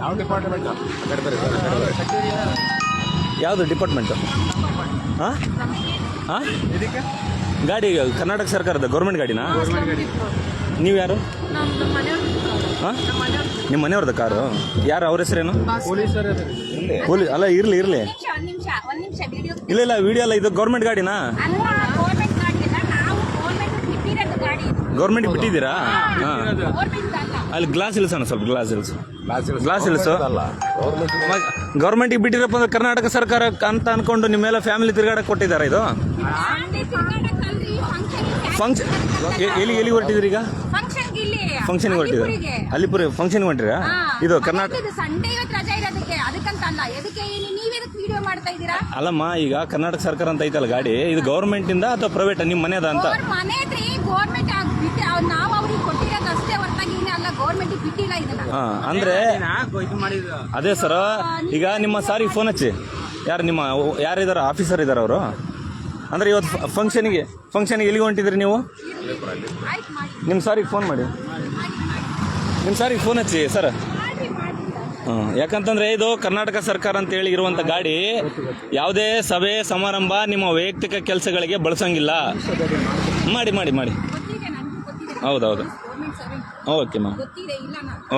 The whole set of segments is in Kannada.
ಯಾವ ಡಿಪಾರ್ಟ್ಮೆಂಟ್ ಯಾವುದು ಡಿಪಾರ್ಟ್ಮೆಂಟು ಹಾಂ? ಹಾಂ? ಇದಕ್ಕೆ ಗಾಡಿ ಕರ್ನಾಟಕ ಸರ್ಕಾರದ ಗೌರ್ಮೆಂಟ್ ಗಾಡಿನಾ? ನೀವು ಯಾರು? ಹಾಂ? ನಿಮ್ಮ ಮನೆಯವ್ರದ ಕಾರು? ಯಾರು ಅವ್ರ ಹೆಸರೇನು? ಪೊಲೀಸ್ ಅಲ್ಲ ಇರಲಿ ಇರಲಿ. ನಿಮಿಷ ನಿಮಿಷ ಒಂದ್ ನಿಮಿಷ ವಿಡಿಯೋ ಇಲ್ಲ ಇಲ್ಲ ವಿಡಿಯೋ ಅಲ್ಲ ಇದು ಗೌರ್ಮೆಂಟ್ ಗಾಡಿನಾ ಅಲ್ಲ ಗೌರ್ಮೆಂಟ್ ಗಾಡಿ ಅಲ್ಲ ನಾವು ಗೌರ್ಮೆಂಟ್ ಬಿಟ್ಟಿರೋದು ಗಾಡಿ ಗೌರ್ಮೆಂಟ್ ಬಿಟ್ಟಿದ್ದೀರಾ? ಹಾಂ. ಅಲ್ಲ ಗ್ಲಾಸ್ ಇಳಿಸೋಣ ಸ್ವಲ್ಪ ಗ್ಲಾಸ್ ಇಳಿಸು. ಗ್ಲಾಸ್ ಇಲ್ಸ್ ಇಳಿಸು. ಅಲ್ಲ ಗೌರ್ಮೆಂಟ್ ಗೌರ್ಮೆಂಟಿಗೆ ಬಿಟ್ಟಿರಪ್ಪ ಅಂದ್ರೆ ಕರ್ನಾಟಕ ಸರ್ಕಾರ ಅಂತ ಅನ್ಕೊಂಡು ನಿಮ್ಮೆಲ್ಲ ಫ್ಯಾಮಿಲಿ ತಿರುಗಾಡಕ್ಕೆ ಕೊಟ್ಟಿದ್ದಾರೆ ಇದು? ಫಂಕ್ಷನ್ ಫಂಕ್ಷನ್ ಎಲ್ಲಿ ಎಲ್ಲಿ ಹೊರಟಿದ್ರಿ ಈಗ? ಫಂಕ್ಷನ್ ಇಲ್ಲಿ ಫಂಕ್ಷನ್ಗೆ ಹೊರಟಿದ್ರು ಅಲ್ಲಿ ಅಲ್ಲಿಪುರ ಫಂಕ್ಷನ್ಗೆ ಹೊರಟಿರಾ. ಇದು ಕರ್ನಾಟಕ ಸಂಡೇ ಇವತ್ತು ರಜಾ ಇರೋದಕ್ಕೆ ಅದಕ್ಕಂತ ಅಲ್ಲ. ಎದಕ್ಕೆ ಇಲ್ಲಿ ನೀವೆದಕ್ಕೆ ವಿಡಿಯೋ ಮಾಡ್ತಾ ಇದ್ದೀರಾ? ಅಲ್ಲಮ್ಮ ಈಗ ಕರ್ನಾಟಕ ಸರ್ಕಾರ ಅಂತ ಐತಲ್ಲ ಗಾಡಿ. ಇದು ಗೌರ್ಮೆಂಟ್ ಇಂದ ಅಥವಾ ಪ್ರೈವೇಟ್ ಮನೆ ಅದ ಅಂತ ನಾವು ಅವ್ರಿಗೆ ಕೊಟ್ಟಿರೋದು ಅಷ್ಟೇ ಹೊರತಾಗಿ ಅಲ್ಲ ಗೌರ್ಮೆಂಟ್ ಬಿಟ್ಟಿಲ್ಲ ಇದನ್ನ. ಹಾ ಅಂದ್ರೆ ಅದೇ ಸರ್ ಈಗ ನಿಮ್ಮ ಸಾರಿಗೆ ಫೋನ್ ಹಚ್ಚಿ. ಯಾರು ನಿಮ್ಮ ಯಾರಿದಾರ ಆಫೀಸರ್ ಇದಾರ? ಅವರು? ಅಂದ್ರೆ ಇವತ್ತು ಫಂಕ್ಷನ್ಗೆ ಫಂಕ್ಷನ್ಗೆ ಎಲ್ಲಿಗೆ ಹೊಂಟಿದ್ರಿ ನೀವು? ನಿಮ್ಮ ಸಾರಿಗೆ ಫೋನ್ ಮಾಡಿ. ನಿಮ್ಮ ಸಾರಿಗೆ ಫೋನ್ ಹಚ್ಚಿ ಸರ್ ಹಾಂ. ಯಾಕಂತಂದ್ರೆ ಇದು ಕರ್ನಾಟಕ ಸರ್ಕಾರ ಅಂತ ಹೇಳಿ ಇರುವಂತ ಗಾಡಿ ಯಾವುದೇ ಸಭೆ ಸಮಾರಂಭ ನಿಮ್ಮ ವೈಯಕ್ತಿಕ ಕೆಲಸಗಳಿಗೆ ಬಳಸಂಗಿಲ್ಲ. ಮಾಡಿ. ಮಾಡಿ ಮಾಡಿ ಹೌದೌದು. Okay madam.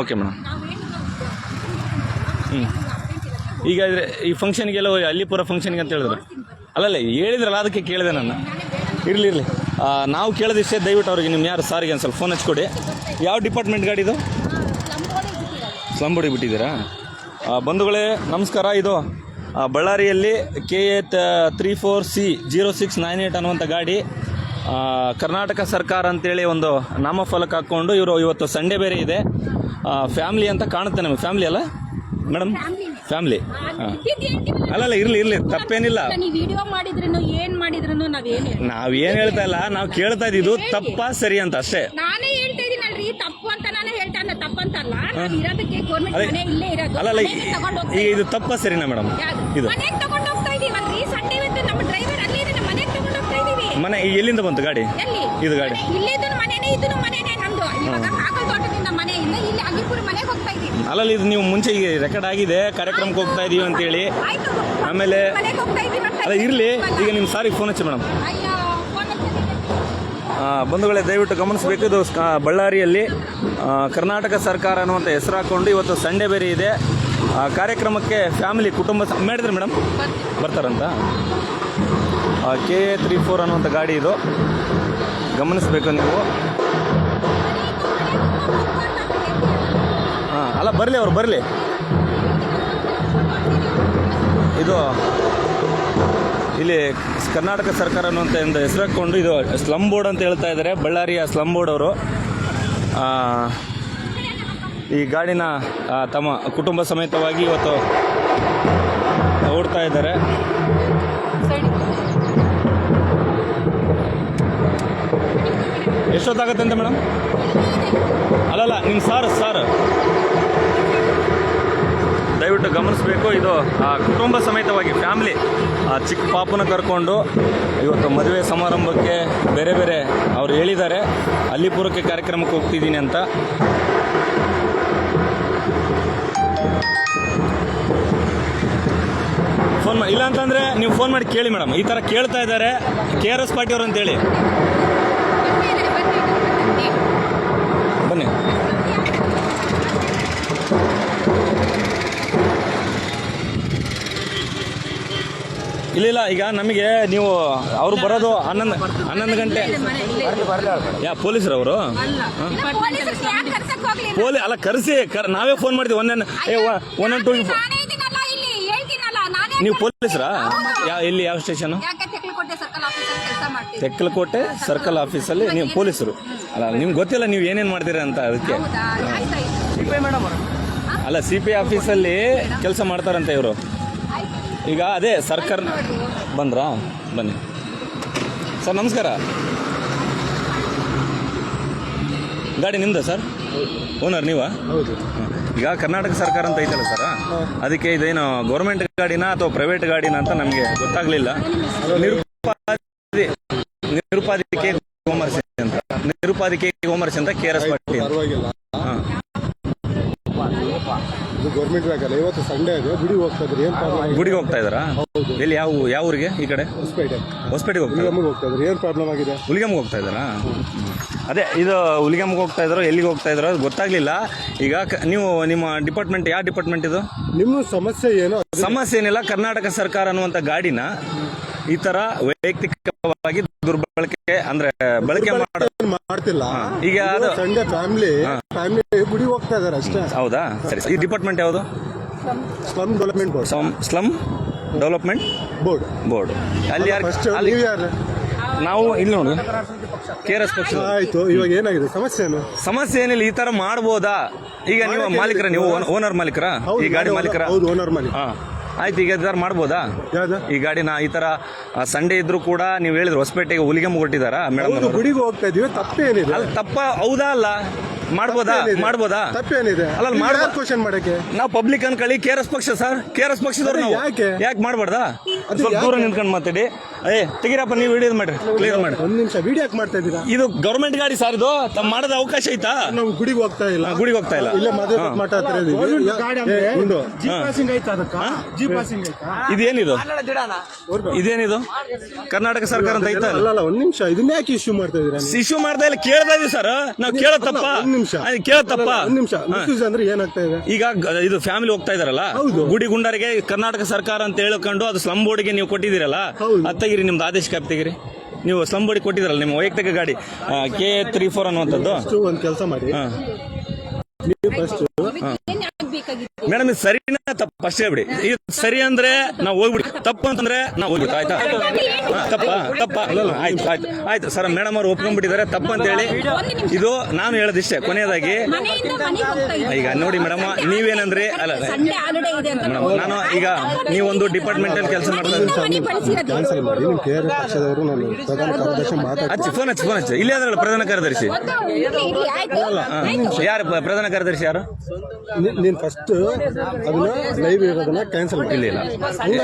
Okay madam. ಹ್ಞೂ ಈಗ ಇದ್ರೆ ಈ ಫಂಕ್ಷನ್ಗೆಲ್ಲ ಅಲ್ಲಿಪುರ ಫಂಕ್ಷನ್ಗೆ ಅಂತ ಹೇಳಿದ್ರು. ಅಲ್ಲಲ್ಲ, ಹೇಳಿದ್ರಲ್ಲ, ಅದಕ್ಕೆ ಕೇಳಿದೆ ನಾನು. ಇರಲಿ ಇರಲಿ. ನಾವು ಕೇಳಿದಷ್ಟೇ, ದಯವಿಟ್ಟು ಅವ್ರಿಗೆ ನಿಮ್ಮ ಯಾರು ಸಾರಿಗೆ ಒಂದು ಸ್ವಲ್ಪ ಫೋನ್ ಹಚ್ಕೊಡಿ. ಯಾವ ಡಿಪಾರ್ಟ್ಮೆಂಟ್ ಗಾಡಿ ಇದು? ಸ್ಲಂಬೋಡಿ ಬಿಟ್ಟಿದ್ದೀರಾ? ಬಂಧುಗಳೇ, ನಮಸ್ಕಾರ, ಇದು ಬಳ್ಳಾರಿಯಲ್ಲಿ ಕೆ ಎತ್ three four C zero six nine eight ಅನ್ನುವಂಥ ಗಾಡಿ. ಕರ್ನಾಟಕ ಸರ್ಕಾರ ಅಂತೇಳಿ ಒಂದು ನಾಮಫಲಕ ಹಾಕ್ಕೊಂಡು ಇವರು ಇವತ್ತು ಸಂಡೇ ಬೇರೆ ಇದೆ. ಫ್ಯಾಮ್ಲಿ ಅಂತ ಕಾಣುತ್ತೆ ನಮಗೆ. ಫ್ಯಾಮ್ಲಿ ಅಲ್ಲ? ಮೇಡಮ್? ಫ್ಯಾಮ್ಲಿ. ಅಲ್ಲ ಅಲ್ಲಲ್ಲ ಇರಲಿ ಇರಲಿ. ತಪ್ಪೇನಿಲ್ಲ. ನಾವು ಏನ್ ಹೇಳ್ತಾ ಇಲ್ಲ. ನಾವು ಕೇಳ್ತಾ ಇದ್ದಿದ್ದು ತಪ್ಪ ಸರಿ ಅಂತ ಅಷ್ಟೇ. ಅಲ್ಲ ಅಲ್ಲಲ್ಲ ಈಗ ಇದು ತಪ್ಪ ಸರಿನಾ ಮೇಡಮ್? ಇದು. ಮನೆ ಎಲ್ಲಿಂದ ಬಂತು ಗಾಡಿ? ಎಲ್ಲಿ? ಇದು ಗಾಡಿ. ಇಲ್ಲಿ ಇದನ್ನು ಮನೆನೇ ಇದನ್ನು ಮನೆನೇ ನಮ್ದು. ಇವಾಗ ಕಾಕಲ್ ತೋಟದಿಂದ ಮನೆಯಿಂದ ಇಲ್ಲಿ ಅಗ್ರಿಪುರ ಮನೆಗೆ ಹೋಗ್ತಾ ಇದೀವಿ ಅಲ್ಲಲ್ಲ ಇದು ನೀವು ಮುಂಚೆ ಈಗ ರೆಕಾರ್ಡ್ ಆಗಿದೆ ಕಾರ್ಯಕ್ರಮಕ್ಕೆ ಹೋಗ್ತಾ ಇದೀವಿ ಅಂತೇಳಿ ಆಯ್ತು ಆಮೇಲೆ ಮನೆಗೆ ಹೋಗ್ತಾ ಇದೀವಿ ಅಂತ ಅಲ್ಲ ಇರಲಿ. ಈಗ ನಿಮ್ಮ ಸಾರಿಗೆ ಫೋನ್ ಹಚ್ಚಿ ಮೇಡಮ್ ಅಯ್ಯೋ ಫೋನ್ ಹಚ್ಚಿದ್ದೀನಿ. ಬಂಧುಗಳೇ ದಯವಿಟ್ಟು ಗಮನಿಸಬೇಕು. ಇದು ಬಳ್ಳಾರಿಯಲ್ಲಿ ಆ, ಕರ್ನಾಟಕ ಸರ್ಕಾರ ಅನ್ನುವಂಥ ಹೆಸರು ಹಾಕೊಂಡು ಇವತ್ತು ಸಂಡೇ ಬೇರೆ ಇದೆ. ಆ, ಕಾರ್ಯಕ್ರಮಕ್ಕೆ ಫ್ಯಾಮಿಲಿ ಕುಟುಂಬ ಸ- ಮಾಡಿದ್ರಿ ಮೇಡಮ್? ಬರ್ತಾರಂತ? ಕೆ ಎ ತ್ರೀ ಫೋರ್ ಅನ್ನುವಂಥ ಗಾಡಿ ಇದು. ಗಮನಿಸಬೇಕು ನೀವು. ಹಾಂ, ಅಲ್ಲ, ಬರಲಿ ಅವರು, ಬರಲಿ. ಇದು, ಇಲ್ಲಿ ಕರ್ನಾಟಕ ಸರ್ಕಾರ ಅನ್ನುವಂಥ ಒಂದು ಹೆಸರು ಹಾಕ್ಕೊಂಡು ಇದು ಸ್ಲಮ್ ಬೋರ್ಡ್ ಅಂತ ಹೇಳ್ತಾ ಇದ್ದಾರೆ ಬಳ್ಳಾರಿಯ ಸ್ಲಮ್ ಬೋರ್ಡ್ ಅವರು. ಈ ಗಾಡಿನ ತಮ್ಮ ಕುಟುಂಬ ಸಮೇತವಾಗಿ ಇವತ್ತು ಓಡ್ತಾ ಇದ್ದಾರೆ. ಎಷ್ಟೊತ್ತಾಗತ್ತೆ ಅಂತ ಮೇಡಮ್? ಅಲ್ಲಲ್ಲ ನಿಮ್ಮ ಸರ್ ಸರ್. ದಯವಿಟ್ಟು ಗಮನಿಸಬೇಕು ಇದು ಆ, ಕುಟುಂಬ ಸಮೇತವಾಗಿ ಫ್ಯಾಮಿಲಿ. ಚಿಕ್ಕ ಪಾಪನ ಕರ್ಕೊಂಡು ಇವತ್ತು ಮದುವೆ ಸಮಾರಂಭಕ್ಕೆ ಬೇರೆ ಬೇರೆ ಅವ್ರು ಹೇಳಿದ್ದಾರೆ. ಅಲ್ಲಿಪುರಕ್ಕೆ ಕಾರ್ಯಕ್ರಮಕ್ಕೆ ಹೋಗ್ತಿದ್ದೀನಿ ಅಂತ. ಫೋನ್ ಇಲ್ಲ ಅಂತಂದ್ರೆ ನೀವು ಫೋನ್ ಮಾಡಿ ಕೇಳಿ ಮೇಡಮ್. ಈ ಥರ ಕೇಳ್ತಾ ಇದ್ದಾರೆ. ಕೆ ಆರ್ ಎಸ್ ಪಾರ್ಟಿ ಅವರು ಅಂತೇಳಿ ಬನ್ನಿ ಇಲ್ಲ ಇಲ್ಲ ಈಗ ನಮಗೆ ನೀವು ಅವರು ಬರೋದು ಹನ್ನೊಂದು ಹನ್ನೊಂದು ಗಂಟೆ. ಯಾ ಪೊಲೀಸರು ಅವರು? ಪೊಲೀಸ್ ಅಲ್ಲ ಕರೆಸಿ ಕರ್ ನಾವೇ ಫೋನ್ ಮಾಡ್ತೀವಿ ಒನ್ ಒನ್ ಒನ್ ಟೂ ನೀವು ಪೊಲೀಸರಾ? ಯಾವ ಇಲ್ಲಿ ಯಾವ ಸ್ಟೇಷನ್ ತೆಕ್ಕಲಕೋಟೆ ಸರ್ಕಲ್ ಆಫೀಸಲ್ಲಿ ನೀವು ಪೊಲೀಸರು. ಅಲ್ಲ ನಿಮ್ಗೆ ಗೊತ್ತಿಲ್ಲ ನೀವು ಏನೇನು ಮಾಡ್ತೀರಾ ಅಂತ ಅದಕ್ಕೆ. ಅಲ್ಲ ಸಿ ಪಿ ಆಫೀಸಲ್ಲಿ ಕೆಲಸ ಮಾಡ್ತಾರಂತೆ ಇವರು. ಈಗ ಅದೇ ಸರ್ಕಾರ ಬಂದ್ರ? ಬನ್ನಿ. ಸರ್ ನಮಸ್ಕಾರ. ಗಾಡಿ ನಿಮ್ದ ಸರ್? ಓನರ್ ನೀವಾ? ಹೌದು. ಈಗ ಕರ್ನಾಟಕ ಸರ್ಕಾರ ಅಂತ ಐತಲ್ಲ ಸರ್? ಅದಕ್ಕೆ ಇದೇನು ಗೌರ್ಮೆಂಟ್ ಗಾಡಿನ ಅಥವಾ ಪ್ರೈವೇಟ್ ಗಾಡಿನ ಅಂತ ನಮಗೆ ಗೊತ್ತಾಗ್ಲಿಲ್ಲ. ನಿರುಪಾದಿ ನಿರುಪಾದಿಕೆ ಗೋಮರ್ಸಿ ಅಂತ. ನಿರುಪಾದಿಕೆ ಗೋಮರ್ಸಿ ಅಂತ K R S Patil bank government ವ್ಯಾಕಲ್ಲ ಇವತ್ತು ಸಂಡೇ ಅದು ಗುಡಿಗೆ ಹೋಗ್ತಾ ಇದ್ರಿ ಏನು ಪ್ರಾಬ್ಲಮ್ ಗುಡಿಗೆ ಹೋಗ್ತಾ ಇದ್ದಾರಾ? ಎಲ್ಲಿ ಯಾವ ಯಾವ ಊರಿಗೆ ಈ ಕಡೆ? ಹೊಸಪೇಟೆ. ಹೊಸಪೇಟೆಗೆ ಹೋಗ್ತಾ ಹುಲಿಗಮ್ಮಗೆ ಹೋಗ್ತಾ ಇದ್ರಿ ಏನು ಪ್ರಾಬ್ಲಮ್ ಆಗಿದೆ? ಹುಲಿಗಮ್ಗೆ ಹೋಗ್ತಾ ಇದ್ದಾರಾ? ಅದೇ ಇದು ಹುಲಿಗಮ್ಗೆ ಹೋಗ್ತಾ ಇದ್ದಾರೋ ಎಲ್ಲಿಗೆ ಹೋಗ್ತಾ ಇದ್ದಾರೋ ಅದು ಗೊತ್ತಾಗ್ಲಿಲ್ಲ. ಈಗ ನೀವು ನಿಮ್ಮ ಡಿಪಾರ್ಟ್ಮೆಂಟ್ ಯಾವ ಡಿಪಾರ್ಟ್ಮೆಂಟ್ ಇದು? ನಿಮ್ಮ ಸಮಸ್ಯೆ ಏನು? ಸಮಸ್ಯೆ ಏನಿಲ್ಲ ಕರ್ನಾಟಕ ಸರ್ಕಾರ ಅನ್ನುವಂಥ ಗಾಡಿನ ಈ ತರ ವೈಯಕ್ತಿಕವಾಗಿ ದುರ್ಬಳಕೆ ಅಂದ್ರೆ ಬಳಕೆ ಮಾಡ ಏನ್ ಮಾಡ್ತಿಲ್ಲ. ಈಗ ಅದು ಸಂಡೇ ಫ್ಯಾಮಿಲಿ ಫ್ಯಾಮಿಲಿ ಗುಡಿ ಹೋಗ್ತಾ ಇದಾರೆ ಅಷ್ಟೇ. ಹೌದಾ? ಸರಿ ಈ ಡಿಪಾರ್ಟ್ಮೆಂಟ್ ಯಾವುದು? Slum. Development board. Slum slum development board. Board. ಅಲ್ಲಿ ಯಾರು ಫಸ್ಟ್ ಅಲ್ಲಿ ನೀವು ಯಾರು? ನಾವು ಇಲ್ಲಿ ನೋಡಿ. ಕೆ ಆರ್ ಎಸ್ ಪಕ್ಷ. ಆಯ್ತು ಇವಾಗ ಏನಾಗಿದೆ? ಸಮಸ್ಯೆ ಏನು? ಸಮಸ್ಯೆ ಏನಿಲ್ಲ ಈ ತರ ಮಾಡ್ಬೋದಾ? ಈಗ ನೀವು ಮಾಲೀಕರ ನೀವು ಓನರ್ ಮಾಲೀಕರ? ಈ ಗಾಡಿ ಮಾಲೀಕರ? ಹೌದು ಓನರ್ ಮಾಲೀಕ. ಹಾ. ಆಯ್ತು ಈಗ ಸರ್ ಮಾಡ್ಬೋದಾ? ಯಾವ್ದು? ಈ ಗಾಡಿನ ಈ ತರ ಸಂಡೇ ಇದ್ರು ಕೂಡ ನೀವು ಹೇಳಿದ್ರು ಹೊಸಪೇಟೆಗೆ ಹುಲಿಗೆ ಮುಗಿಟ್ಟಿದಾರಾ ಮೇಡಮ್ ಗುಡಿಗೆ ಹೋಗ್ತಾ ಇದೀವಿ ತಪ್ಪೇನಿದೆ. ಅಲ್ಲಿ ತಪ್ಪ ಹೌದಾ ಅಲ್ಲ? ಮಾಡ್ಬೋದಾ? ತಪ್ಪೇನಿದೆ? ಮಾಡ್ಬೋದಾ? ತಪ್ಪೇನಿದೆ. ಅಲ್ಲ, ಅಲ್ಲಿ ಮಾಡ್ಬೋ- ಕ್ವಶನ್ ಮಾಡಕ್ಕೆ? ನಾವು ಪಬ್ಲಿಕ್ ಅನ್ಕೊಳ್ಳಿ ಕೆ ಆರ್ ಎಸ್ ಪಕ್ಷ ಸರ್ ಕೆ ಆರ್ ಎಸ್ ಪಕ್ಷದವ್ರು ನಾವು. ಯಾಕೆ? ಯಾಕೆ ಮಾಡ್ಬಾರ್ದಾ? ಸ್ವಲ್ಪ? ದೂರ ನಿಂತ್ಕೊಂಡು ಮಾತಾಡಿ. ಏ ತೆಗಿರಪ್ಪ ನೀವು ವಿಡಿಯೋ ಮಾಡ್ರಿ. ಕ್ಲಿಯರ್ ಮಾಡಿ ಒಂದ್ ನಿಮಿಷ ವಿಡಿಯೋ ಯಾಕೆ ಮಾಡ್ತಾ ಇದ್ದೀರಾ? ಇದು ಗೌರ್ಮೆಂಟ್ ಗಾಡಿ ಸರ್ ಇದು. ತಮ್ಮ ಮಾಡದ ಅವಕಾಶ ಐತಾ? ನಾವು ಗುಡಿಗೆ ಹೋಗ್ತಾ ಇಲ್ಲ. ಗುಡಿಗೆ ಹೋಗ್ತಾ ಇಲ್ಲ. ಇಲ್ಲೇ ಮದುವೆ. ಮಾತಾಡ್ತಾ. ಇದೇನಿದು? ಇದೇನಿದು? ಕರ್ನಾಟಕ ಸರ್ಕಾರ ಅಂತ ಐತಾ ಅಲ್ಲ? ಅಲ್ಲ ಒಂದ್ ನಿಮಿಷ. ಇದನ್ನ ಯಾಕೆ ಇಶ್ಯೂ ಮಾಡ್ತಾ ಇದೀರಾ? ಇಶ್ಯೂ ಮಾಡ್ತಾ ಇಲ್ಲ ಕೇಳ್ತಾ ಇದೀವಿ ಸರ್ ನಾವು ಕೇಳೋ ತಪ್ಪ? ಒಂದ್ ನಿಮಿಷ. ಕೇಳತ್ತಪ್ಪ ಒಂದ್ ನಿಮಿಷ. ಮಿಸ್ಯೂಸ್ ಅಂದ್ರೆ ಏನಾಗ್ತಾ ಇದೆ? ಈಗ ಇದು ಫ್ಯಾಮಿಲಿ ಹೋಗ್ತಾ ಇದಾರಲ್ಲ? ಹೌದು. ಗುಡಿ ಗುಂಡರಿಗೆ ಕರ್ನಾಟಕ ಸರ್ಕಾರ ಅಂತ ಹೇಳ್ಕೊಂಡು ಅದು ಸ್ಲಮ್ ಬೋರ್ಡ್ಗೆ ನೀವು ಕೊಟ್ಟಿದ್ದೀರಲ್ಲ ಅತ್ತಗಿರಿ ಅದು ತೆಗಿರಿ ನಿಮ್ದು ಆದೇಶ ಕಾಪಿ ತೆಗಿರಿ. ನೀವು ಸ್ಲಮ್ ಬೋರ್ಡ್ ಕೊಟ್ಟಿದ್ರಲ್ಲ ನಿಮ್ಮ ವೈಯಕ್ತಿಕ ಗಾಡಿ ಕೆ ತ್ರೀ ಫೋರ್ ಅನ್ನುವಂಥದ್ದು? ಒಂದ್ ಕೆಲಸ ಮಾಡಿ. ಮೇಡಮ್ ಇದು ಸರಿನಾ ತಪ್ಪು ಅಷ್ಟೇ ಹೇಳ್ಬಿಡಿ. ಇದು ಸರಿ ಅಂದ್ರೆ ನಾವು ಹೋಗ್ಬಿಡಿ. ತಪ್ಪು ಅಂತಂದ್ರೆ ನಾವು ಹೋಗ್ಬಿಟ್ಟು ಆಯ್ತಾ? ಹಾ, ತಪ್ಪ ತಪ್ಪ. ಆಯ್ತು ಆಯ್ತು ಆಯ್ತು. ಸರ್ ಮೇಡಮ್ ಅವ್ರು ಒಪ್ಕೊಂಡ್ಬಿಟ್ಟಿದ್ದಾರೆ. ತಪ್ಪು ಅಂತ ಹೇಳಿ. ಇದು ನಾನು ಹೇಳೋದಿಷ್ಟೇ. ಕೊನೆಯದಾಗಿ. ಈಗ ನೋಡಿ ಮೇಡಮ್ ನೀವೇನಂದ್ರೆ? ಅಲ್ಲ ಸಂಡೆ ಹಾಲಿಡೇ ಇದೆ ಅಂತ ಮೇಡಮ್ ನಾನು ಈಗ ನೀವೊಂದು ಡಿಪಾರ್ಟ್ಮೆಂಟ್ ಅಲ್ಲಿ ಕೆಲಸ ಮಾಡ್ತಾ ಹಚ್ಚಿ ಫೋನ್ ಹಚ್ಚಿ ಫೋನ್ ಹಚ್ಚಿ. ಇಲ್ಲಿ ಅದ್ರಲ್ಲ ಪ್ರಧಾನ ಕಾರ್ಯದರ್ಶಿ? ಯಾರು ಪ್ರಧಾನ ಕಾರ್ಯದರ್ಶಿ ಯಾರು? ನೀನ್ ಫಸ್ಟ್ ಅದನ್ನ ಲೈವ್ ಇರೋದನ್ನ ಕ್ಯಾನ್ಸಲ್ ಇಲ್ಲ ಇಲ್ಲ.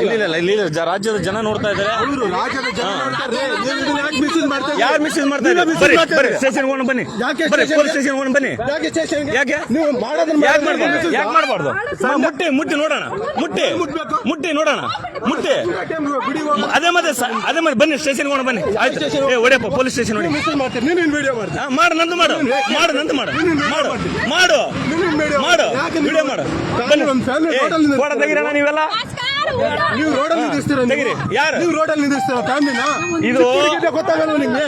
ಇಲ್ಲ ಇಲ್ಲ. ಇಲ್ಲಿ ಇಲ್ಲ. ಜ- ರಾಜ್ಯದ ಜನ ನೋಡ್ತಾ ಇದ್ದಾರೆ. ರಾಜ್ಯದ ಜನ ನೋಡ್ತಾರೆ, ನೀವು ಇದನ್ನ ಯಾಕೆ ಮಿಸ್ಯೂಸ್ ಮಾಡ್ತಾ ಇದ್ದೀರಾ? ಯಾರು ಮಿಸ್ಯೂಸ್ ಮಾಡ್ತಾ ಇದ್ದಾರೆ? ಬರ್ರಿ ಬರ್ರಿ ಸ್ಟೇಷನ್ ಹೋಗೋಣ ಬನ್ನಿ ಯಾಕೆ ಬರ್ರಿ station ಪೊಲೀಸ್ಗೆ? ಸ್ಟೇಷನ್ ಹೋಗೋಣ ಬನ್ನಿ. ಯಾಕೆ station ಗೆ? ಯಾಕೆ? ನೀವು ಮಾಡೋದನ್ನ ಯಾಕೆ ಮಾಡೋದನ್ನ ಮಾಡ್ಬಾರ್ದು misuse ಯಾಕೆ ಮಾಡ್ಬಾರ್ದು ಹಾ, ಮುಟ್ಟಿ ಮುಟ್ಟಿ ನೋಡೋಣ. ಮುಟ್ಟಿ. ಮುಟ್ಬೇಕು? ಮುಟ್ಟಿ ನೋಡೋಣ. ಮುಟ್ಟಿ. ಬಿಡಿ. ಅದೇ ಮತ್ತೆ ಸ- ಅದೇ ಮತ್ತೆ ಬನ್ನಿ ಸ್ಟೇಷನ್ ಹೋಗೋಣ ಬನ್ನಿ. ಆಯ್ತು. station ಏ ಹೊಡಿಯಪ್ಪ ಪೊಲೀಸ್ ಸ್ಟೇಷನ್ ನೋಡಿ. misuse ಮಾಡ್ತೀರಿ? ನೀನು ಮಾಡು ನಂದು ಮಾಡು. ಮಾಡು ನಂದು ಮಾಡು. ಮಾಡು. ಮಾಡು. ನೀನು video ಮಾಡು. ಯಾಕೆ ನೀವು- ವಿಡಿಯೋ ಮಾಡು ಬನ್ನಿ. ಒಂದು family ಏ, ಫೋಟೋ ತೆಗೀರಣ್ಣ ನೀವೆಲ್ಲ. ನೀವು ರೋಡಲ್ಲಿ ನಿಲ್ಲಿಸ್ತೀರಾ ತೆಗೀರಿ. ಯಾರು? ನೀವು ರೋಡಲ್ಲಿ ನಿಲ್ಲಿಸ್ತೀರಾ ಫ್ಯಾಮಿಲಿನ ಇದು- ಗೊತ್ತಾಗಲ್ಲ ನಿಮ್ಗೆ.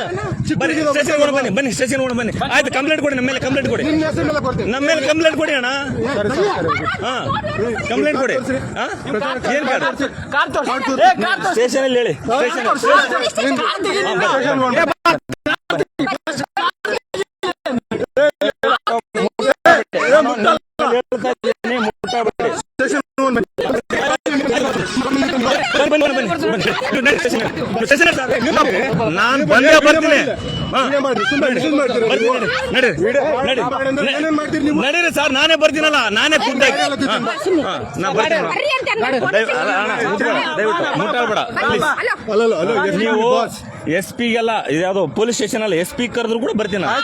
ಬನ್ನಿ ಸ್ಟೇಷನ್ ಹೋಗೋಣ ಬನ್ನಿ ಬನ್ನಿ ಸ್ಟೇಷನ್ ಹೋಗೋಣ ಬನ್ನಿ. ಆಯ್ತು ಕಂಪ್ಲೇಂಟ್ ಕೊಡಿ ನಮ್ಮ ಮೇಲೆ ಕಂಪ್ಲೇಂಟ್ ಕೊಡಿ. ನಿಮ್ಮ ಹೆಸರು ಮೇಲೆ ಕೊಡ್ತೀನಿ. ನಮ್ಮ ಮೇಲೆ ಕಂಪ್ಲೇಂಟ್ ಕೊಡಿ ಅಣ್ಣ. ಹಾ ಕಂಪ್ಲೇಂಟ್ ಕೊಡಿ. ಹಾ? ಏನ್ ಕಾರ್ಡ್ ಸ್ಟೇಷನ್ ಅಲ್ಲಿ ಹೇಳಿ. ಸ್ಟೇಷನ್ ಸ್ಟೇಷನ್ ಹೋಗೋಣ. ಸ್ಟೇಷನ್ ಹೋಗೋಣ. ನಾನು ಬಂದೇ ಬರ್ತೀನಿ ಹಾ. ವಿಡಿಯೋ ಮಾಡ್ರಿ, ಸುಮ್ನೆ misuse ಮಾಡ್ತೀರಾ ಬರ್ತೀನಿ, ನೀವು? ನಡೀರಿ, ನಡೀರಿ, ವಿಡಿಯೋ ಮಾಡಿ ಅಂದ್ರೆ ನಡೀರಿ. ಏನೇನ್ ಬಂದೇ ಬರ್ತೀನಿ ನಡೀರಿ ಸರ್ ನಾನೇ ಬರ್ತೀನಲ್ಲ ನಾನೇ ಖುದ್ದಾಗಿ ದಯವಿಟ್ಟು ಮುಟ್ಟಾಡ್ಬೇಡ ನೀವು ಯಾವ್ದು ಎಸ್ ಪಿಗೆಲ್ಲ ಯಾವ್ದೋ ಪೊಲೀಸ್ ಸ್ಟೇಷನ್ ಅಲ್ಲ ಎಸ್ ಪಿ ಕರೆದ್ರು ಕೂಡ ಬರ್ತೀನಿ ನಾನು.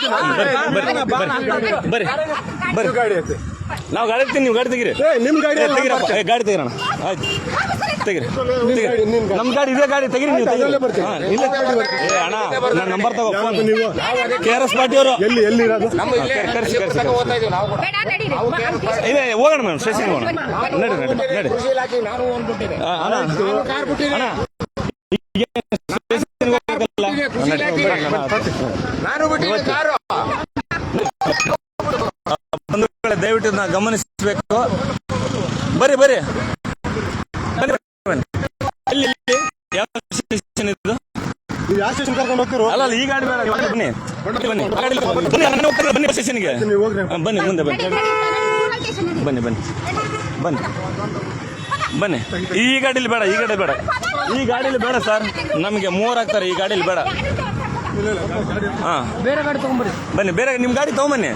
ಬರ್ರಿ ನಾವು ಗಾಡಿ ನೀವು ಗಾಡಿ ತೆಗೀರಿ ನಿಮ್ ಗಾಡಿ ತೆಗೀರಪ್ಪ ಗಾಡಿ ತೆಗೀರಣ ಆಯ್ತು. ತೆಗೀರಿ. ನಮ್ಮ ತೆಗೀರಿ. ಗಾಡಿ, ಇದೇ ಗಾಡಿ ತೆಗೀರಿ ನೀವು ಆಯ್ತು, ತೆಗೀರಿ. ಅದರಲ್ಲೇ ಬರ್ತೀನಿ. ಏ ಅಣ್ಣ ನನ್ನ ನಂಬರ್ ತಗೋ ನೀವು? ಕೆ ಆರ್ ಎಸ್ ಪಾರ್ಟಿ ಅವರು. ಎಲ್ಲಿ ಎಲ್ಲಿ ಇರೋದು? ಕರ್ಸಿ ಕರ್ಸಿ ಬೇಡ ನಡೀರಿ. ಇದೆ ಹೋಗೋಣ ಮೇಡಮ್ ಸ್ಟೇಷನ್ ಹೋಗೋಣ. ನಡಿ ನಡಿ ನಡಿ ಆ, ಅಣ್ಣ. ಅಣ್ಣ ಈಗ ಸ್ಟೇಷನ್ಗೆ ಹೋಗ್ಬೇಕಲ್ಲ? ನಡಿ, ನಡಿ, ಅಣ್ಣ. ಬಂಧುಗಳೇ ದಯವಿಟ್ಟು ನಾ ಗಮನಿಸಬೇಕು. ಬರ್ರಿ ಬರ್ರಿ ಕರ್ಕೊಂಡು ಹೋಗ್ತಿರೋ ಅಲ್ಲ ಅಲ್ಲ ಈ ಗಾಡಿ ಬೇಡ ಬನ್ನಿ ನಾನು ಸ್ಟೇಷನ್ಗೆ ಮುಂದೆ ಬನ್ನಿ ಬನ್ನಿ ಬನ್ನಿ ಬನ್ನಿ ಬನ್ನಿ ಈ ಗಾಡಿಲಿ ಬೇಡ ಈ ಗಾಡಿ ಬೇಡ ಈ ಗಾಡಿಲಿ ಬೇಡ ಸರ್ ನಮಗೆ ಮೂವರ್ ಆಗ್ತಾರೆ ಈ ಗಾಡಿಲಿ ಬೇಡ ಹಾಂ ಬೇರೆ ಗಾಡಿ ತಗೊಂಡ್ಬರ್ರಿ ಬನ್ನಿ ಬೇರೆ ನಿಮ್ಮ ಗಾಡಿ ತಗೊಂಬನ್ನಿ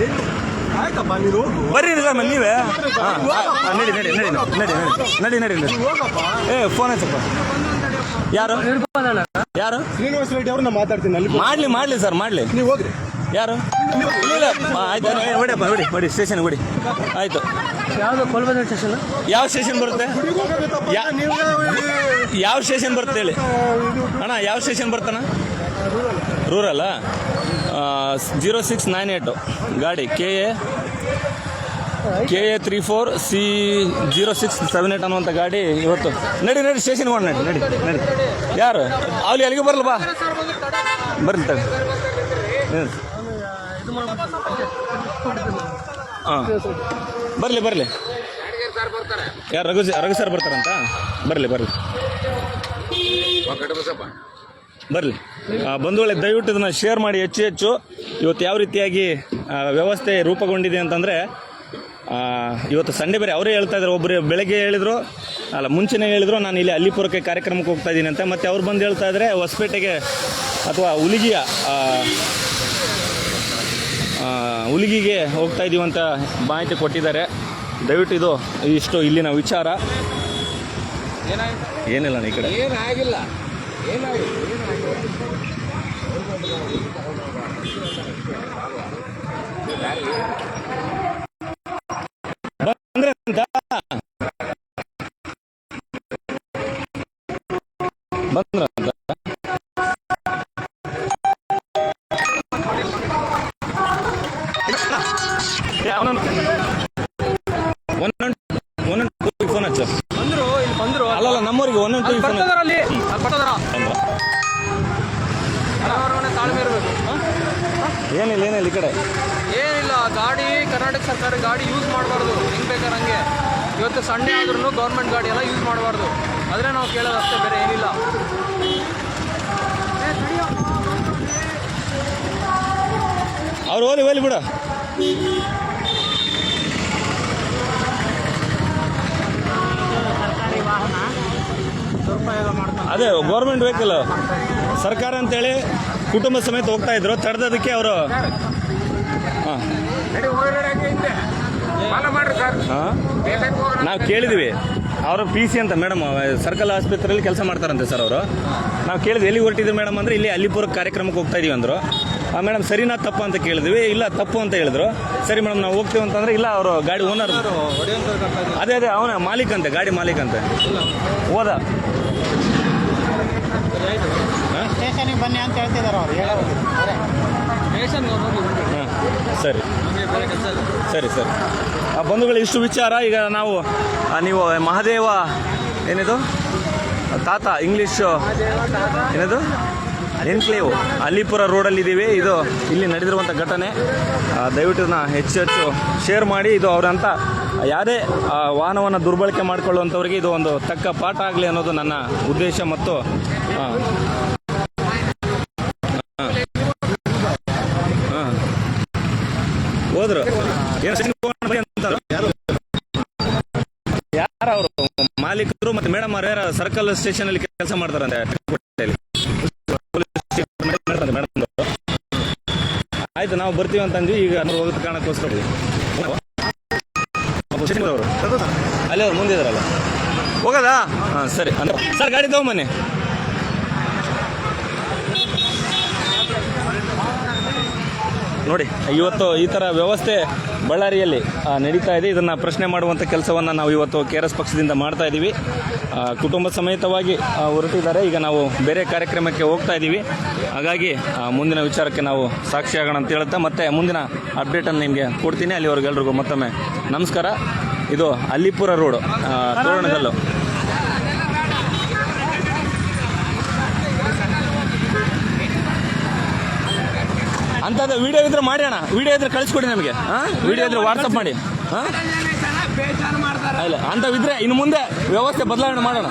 ಆಯ್ತಪ್ಪ ನೀನು ಬರ್ರಿ ಸರ್ ನೀವೇ ಹಾಂ ಹಾ, ನಡಿ ನಡಿ ನಡಿ ನಡಿ ನಡಿ ನಡಿ ನಡಿ ಏ ಫೋನ್ ಹಚ್ಚಪ್ಪ ಯಾರು? ಯಾರು? ಶ್ರೀನಿವಾಸ ರೆಡ್ಡಿ ಅವ್ರನ್ನ ಮಾತಾಡ್ತೀನಿ ಅಲ್ಲಿ ಮಾಡ್ಲಿ ಮಾಡ್ಲಿ ಸರ್ ಮಾಡ್ಲಿ. ನೀವು ಹೋಗ್ರಿ ಯಾರು? ಇಲ್ಲ. ಆಯ್ತು ಹೊಡಿಯಪ್ಪ ಹೊಡಿ ಹೊಡಿ ಸ್ಟೇಷನ್ ಹೊಡಿ. ಆಯ್ತು. ಯಾವುದು ಕೋಲ್ಬಂದ ಸ್ಟೇಷನ್ ಯಾವ ಸ್ಟೇಷನ್ ಬರುತ್ತೆ? ಯಾವ ಸ್ಟೇಷನ್ ಬರುತ್ತೆ ಹೇಳಿ? ಅಣ್ಣ ಯಾವ ಸ್ಟೇಷನ್ ಬರ್ತಾನ ರೂರಲ್ಲ ಜೀರೋ ಸಿಕ್ಸ್ ನೈನ್ ಏಟು ಗಾಡಿ K A K A three four C zero six seven eight ಅನ್ನುವಂಥ ಗಾಡಿ ಇವತ್ತು. ನಡಿ ನಡಿ ಸ್ಟೇಷನ್ ಮಾಡಿ ನಡಿ ನಡಿ ನಡಿ. ಯಾರು? ಅಲ್ಲಿ, ಅಲ್ಲಿಗೆ ಬರಲ್ಲ ಬಾ. ಬರ್ಲಿ ತಗ ಹಾಂ. ಬರಲಿ ಬರಲಿ. ಯಾರು, ರಘು ರಘು ಸರ್ ಬರ್ತಾರಂತ? ಬರಲಿ ಬರಲಿ. ಬರಲಿ. ಬಂಧುಗಳೇ, ದಯವಿಟ್ಟು ಇದನ್ನು ಶೇರ್ ಮಾಡಿ, ಹೆಚ್ಚು ಹೆಚ್ಚು. ಇವತ್ತು ಯಾವ ರೀತಿಯಾಗಿ ವ್ಯವಸ್ಥೆ ರೂಪುಗೊಂಡಿದೆ ಅಂತಂದರೆ ಇವತ್ತು ಸಂಡೆ ಬೇರೆ ಅವರೇ ಹೇಳ್ತಾ ಇದ್ದಾರೆ ಒಬ್ಬರು ಬೆಳಗ್ಗೆ ಹೇಳಿದ್ರು, ಅಲ್ಲ, ಮುಂಚೆನೇ ಹೇಳಿದ್ರು, ನಾನು ಇಲ್ಲಿ ಅಲ್ಲಿಪುರಕ್ಕೆ ಕಾರ್ಯಕ್ರಮಕ್ಕೆ ಹೋಗ್ತಾ ಇದ್ದೀನಿ ಅಂತ. ಮತ್ತೆ ಅವ್ರು ಬಂದು ಹೇಳ್ತಾ ಇದ್ದಾರೆ ಹೊಸಪೇಟೆಗೆ ಅಥವಾ ಹುಲಿಗಿಯ ಹುಲಿಗಿಗೆ ಹೋಗ್ತಾ ಇದ್ದೀವಿ ಅಂತ ಮಾಹಿತಿ ಕೊಟ್ಟಿದ್ದಾರೆ. ದಯವಿಟ್ಟು ಇದು, ಇಷ್ಟು ಇಲ್ಲಿನ ವಿಚಾರ. ಏನಿಲ್ಲ ಈ ಕಡೆ. ಏನಾಗಿಲ್ಲ. ಬಂದ್ರ ಅಂತ ಅವನೊಂದು ಒಂದೊಂದು ಒಂದೊಂದು ಫೋನ್ ಹಚ್ಚ ಬಂದ್ರು ಇಲ್ಲಿ ಬಂದ್ರು. ಅಲ್ಲಲ್ಲ ನಮ್ಮೂರಿಗೆ ಒಂದೊಂದು ಟೂ ಫೋನ್ ಅಲ್ಲಿ. ಅವರವರವನ್ನೇ ತಾಳ್ಮೆ ಇರಬೇಕು. ಏನಿಲ್ಲ ಏನಿಲ್ಲ ಈ ಕಡೆ. ಏನಿಲ್ಲ ಗಾಡಿ ಕರ್ನಾಟಕ ಸರ್ಕಾರ ಗಾಡಿ ಯೂಸ್ ಮಾಡಬಾರ್ದು. ಹೆಂಗ್ ಬೇಕಾದ್ರೆ ಹಂಗೆ. ಇವತ್ತು ಸಂಡೇ ಆದ್ರೂ ಗೌರ್ಮೆಂಟ್ ಗಾಡಿ ಎಲ್ಲ ಯೂಸ್ ಮಾಡಬಾರ್ದು. ಆದರೆ ನಾವು ಕೇಳೋದು ಅಷ್ಟೇ ಬೇರೆ ಏನಿಲ್ಲ. ಅವ್ರು ಹೋಲಿ ಹೋಲಿ ಬಿಡ. ಅದೇ ಗೌರ್ಮೆಂಟ್ ವೆಹಿಕಲ್ ಸರ್ಕಾರ ಅಂತೇಳಿ ಕುಟುಂಬ ಸಮೇತ ಹೋಗ್ತಾ ಇದ್ರು ತಡೆದದಕ್ಕೆ ಅವರು ಹಾಂ. ನಾವು ಕೇಳಿದ್ವಿ. ಅವರು ಪಿ ಸಿ ಅಂತ ಮೇಡಮ್ ಸರ್ಕಲ್ ಆಸ್ಪತ್ರೆಯಲ್ಲಿ ಕೆಲಸ ಮಾಡ್ತಾರಂತೆ ಸರ್ ಅವರು. ನಾವು ಕೇಳಿದ್ವಿ ಎಲ್ಲಿ ಹೊರಟಿದ್ರು ಮೇಡಮ್ ಅಂದರೆ ಇಲ್ಲಿ ಅಲ್ಲಿಪುರ ಕಾರ್ಯಕ್ರಮಕ್ಕೆ ಹೋಗ್ತಾ ಇದೀವಿ ಅಂದರು. ಆ ಮೇಡಮ್ ಸರಿನಾ ತಪ್ಪು ಅಂತ ಕೇಳಿದ್ವಿ. ಇಲ್ಲ ತಪ್ಪು ಅಂತ ಹೇಳಿದ್ರು. ಸರಿ ಮೇಡಮ್ ನಾವು ಹೋಗ್ತೀವಿ ಅಂತಂದ್ರೆ ಇಲ್ಲ ಅವರು ಗಾಡಿ ಓನರ್ ಅದೇ ಅದೇ ಅವನ ಮಾಲೀಕಂತೆ ಗಾಡಿ ಮಾಲೀಕಂತೆ. ಹೋದ. ಸ್ಟೇಷನಿಗೆ ಬನ್ನಿ ಅಂತ ಹೇಳ್ತಿದ್ದಾರೆ ಅವ್ರು ಹೇಳೋದು ಹಾಂ ಸರಿ. ಸರಿ ಸರಿ. ಆ ಬಂಧುಗಳು ಇಷ್ಟು ವಿಚಾರ ಈಗ ನಾವು ನೀವು ಮಹಾದೇವ ಏನಿದು? ತಾತ ಇಂಗ್ಲೀಷು ಏನದು? ಎನ್ಕ್ಲೇವ್ ಅಲ್ಲಿಪುರ ರೋಡಲ್ಲಿದ್ದೀವಿ. ಇದು ಇಲ್ಲಿ ನಡೆದಿರುವಂಥ ಘಟನೆ. ದಯವಿಟ್ಟು ಇದನ್ನ ಹೆಚ್ಚು ಹೆಚ್ಚು ಶೇರ್ ಮಾಡಿ. ಇದು ಅವರಂತ ಯಾವುದೇ ವಾಹನವನ್ನು ದುರ್ಬಳಕೆ ಮಾಡಿಕೊಳ್ಳುವಂಥವ್ರಿಗೆ ಇದು ಒಂದು ತಕ್ಕ ಪಾಠ ಆಗಲಿ ಅನ್ನೋದು ನನ್ನ ಉದ್ದೇಶ ಮತ್ತು ಹೋದ್ರು. ಯಾರು ಅವರು ಮಾಲೀಕರು ಮತ್ತೆ ಮೇಡಮ್ ಅವ್ರ ಯಾರ ಸರ್ಕಲ್ ಸ್ಟೇಷನ್ ಅಲ್ಲಿ ಕೆಲಸ ಮಾಡ್ತಾರಂತೆ ಆಯ್ತು ನಾವು ಬರ್ತೀವಿ ಅಂತಂದ್ವಿ ಈಗ ನಾವು ಹೋಗೋದ್ ಕಾರಣಕ್ಕೋಸ್ಕರ. ಅವರು. ಅಲ್ಲೇ ಅವ್ರು ಮುಂದೆ ಇದಾರಲ್ಲ. ಹೋಗದಾ? ಹಾಂ ಸರಿ. ಅಂದ್ರೆ ಸರ್ ಗಾಡಿ ತಗೊಂಬನ್ನಿ. ನೋಡಿ ಇವತ್ತು ಈ ಥರ ವ್ಯವಸ್ಥೆ ಬಳ್ಳಾರಿಯಲ್ಲಿ ನಡೀತಾ ಇದೆ. ಇದನ್ನು ಪ್ರಶ್ನೆ ಮಾಡುವಂಥ ಕೆಲಸವನ್ನು ನಾವು ಇವತ್ತು ಕೆ ಆರ್ ಎಸ್ ಪಕ್ಷದಿಂದ ಮಾಡ್ತಾ ಇದ್ದೀವಿ ಕುಟುಂಬ ಸಮೇತವಾಗಿ ಹೊರಟಿದ್ದಾರೆ. ಈಗ ನಾವು ಬೇರೆ ಕಾರ್ಯಕ್ರಮಕ್ಕೆ ಹೋಗ್ತಾ ಇದ್ದೀವಿ ಹಾಗಾಗಿ ಮುಂದಿನ ವಿಚಾರಕ್ಕೆ ನಾವು ಸಾಕ್ಷಿಯಾಗೋಣ ಅಂತ ಹೇಳುತ್ತೆ, ಮತ್ತೆ ಮುಂದಿನ ಅಪ್ಡೇಟನ್ನು ನಿಮಗೆ ಕೊಡ್ತೀನಿ. ಅಲ್ಲಿವರೆಗೂ ಎಲ್ರಿಗೂ ಮತ್ತೊಮ್ಮೆ ನಮಸ್ಕಾರ. ಇದು ಅಲ್ಲಿಪುರ ರೋಡು ತೋರಣಗಲ್ಲು ಅಂಥದ್ದು ವಿಡಿಯೋ ಇದ್ರೆ ಮಾಡಿ ಅಣ್ಣ. ವಿಡಿಯೋ ಇದ್ರೆ ಕಳಿಸ್ಕೊಡಿ ನಮಗೆ. ಹಾಂ ವಿಡಿಯೋ ಇದ್ರೆ ವಾಟ್ಸಪ್ ಮಾಡಿ. ಹಾಂ ಇಲ್ಲ ಅಂಥವಿದ್ರೆ ಇನ್ನು ಮುಂದೆ ವ್ಯವಸ್ಥೆ ಬದಲಾವಣೆ ಮಾಡೋಣ.